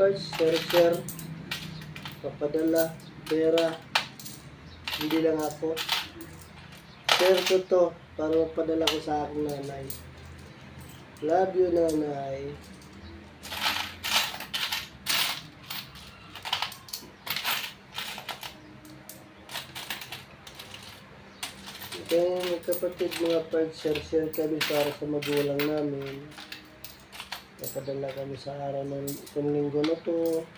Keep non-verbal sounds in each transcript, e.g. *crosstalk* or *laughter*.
parts, share, share. Papadala, pera. Hindi lang ako. Share ko to para mapadala ko sa aking nanay. Love you, nanay. Kaya mga kapatid, mga parts, share, share kami para sa magulang namin. Napadala kami sa araw ng itong linggo na to.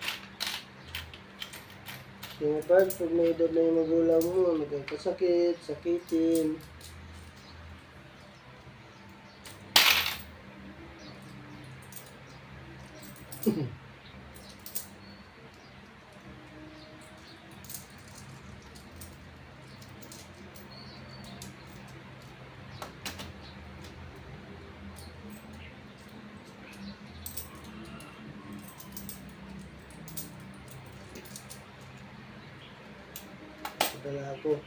Yung pag, pag may edad na yung magulang mo, nagkakasakit, sakitin. *laughs* Padala ako.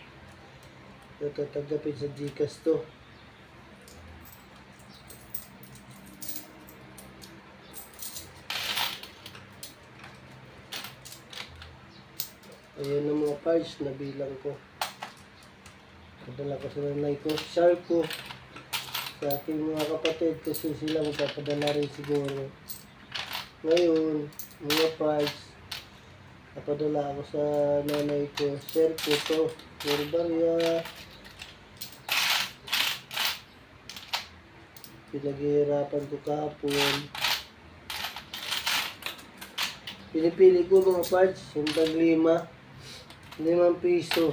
Ito tanggapin sa Gcash to. Ayan ang mga parts na bilang ko. Padala ko sa nanay ko. Share ko sa aking mga kapatid kasi sila magpapadala rin siguro. Ngayon, mga parts, napadala ako sa nanay ko. Share ko to. Purbarya. Pinaghihirapan ko kahapon. Pinipili ko mga parts, yung tag lima. Limang piso.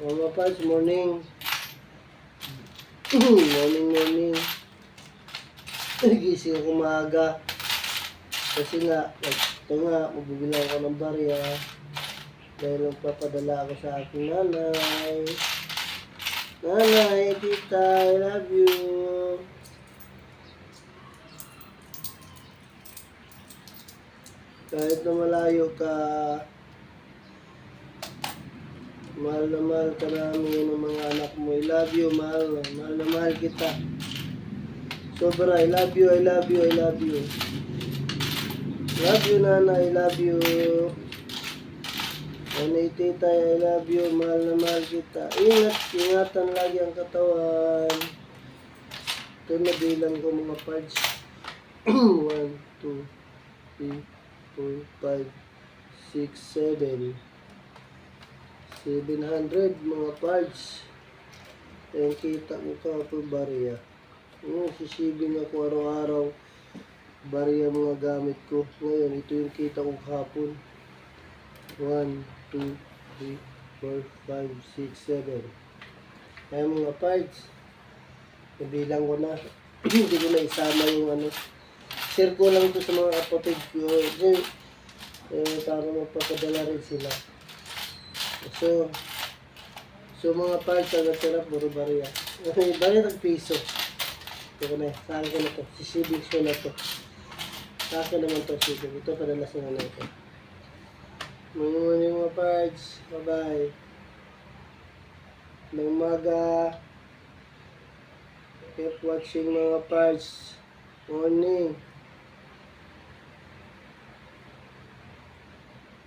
Mga parts, morning. morning, morning. Gising ako maaga. Kasi nga, ito nga, magbibilang ako ng barya. Dahil magpapadala ako sa aking nanay. Nanay, tita, I love you. Kahit na malayo ka, mahal na mahal ka namin ng mga anak mo. I love you, mahal. Mahal na mahal kita. Sobra, I love you, I love you, I love you. Love you, Nana, I love you. Nanay, tita, I love you, mahal na mahal kita. Ingat, ingatan lagi ang katawan. Ito na ko mga parts. 1, 2, 3, 4, 5, 6, 7. 700 mga parts. Yung kita ko ka po bariya. Yung sisibing ako araw-araw. Bariya mga gamit ko. Ngayon, ito yung kita ko kahapon. 1, 2, 3, 4, 5, 6, 7. Kaya mga parts. Nabilang ko na. *clears throat* Hindi ko na isama yung ano. Share ko lang ito sa mga kapatid ko. Kasi, eh, para magpapadala rin sila. So, so mga parts ang natira, puro bariya. bariya ng piso. Ito ko na, sa akin ko na to. Sisibig ko na to. Sa akin naman to, sisibig. Ito padala sa nanay ko. Mga mga parts. Bye-bye. Ng umaga. Keep watching mga parts. Morning.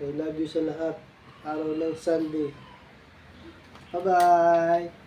I love you sa lahat. Araw ng Sunday. Bye-bye.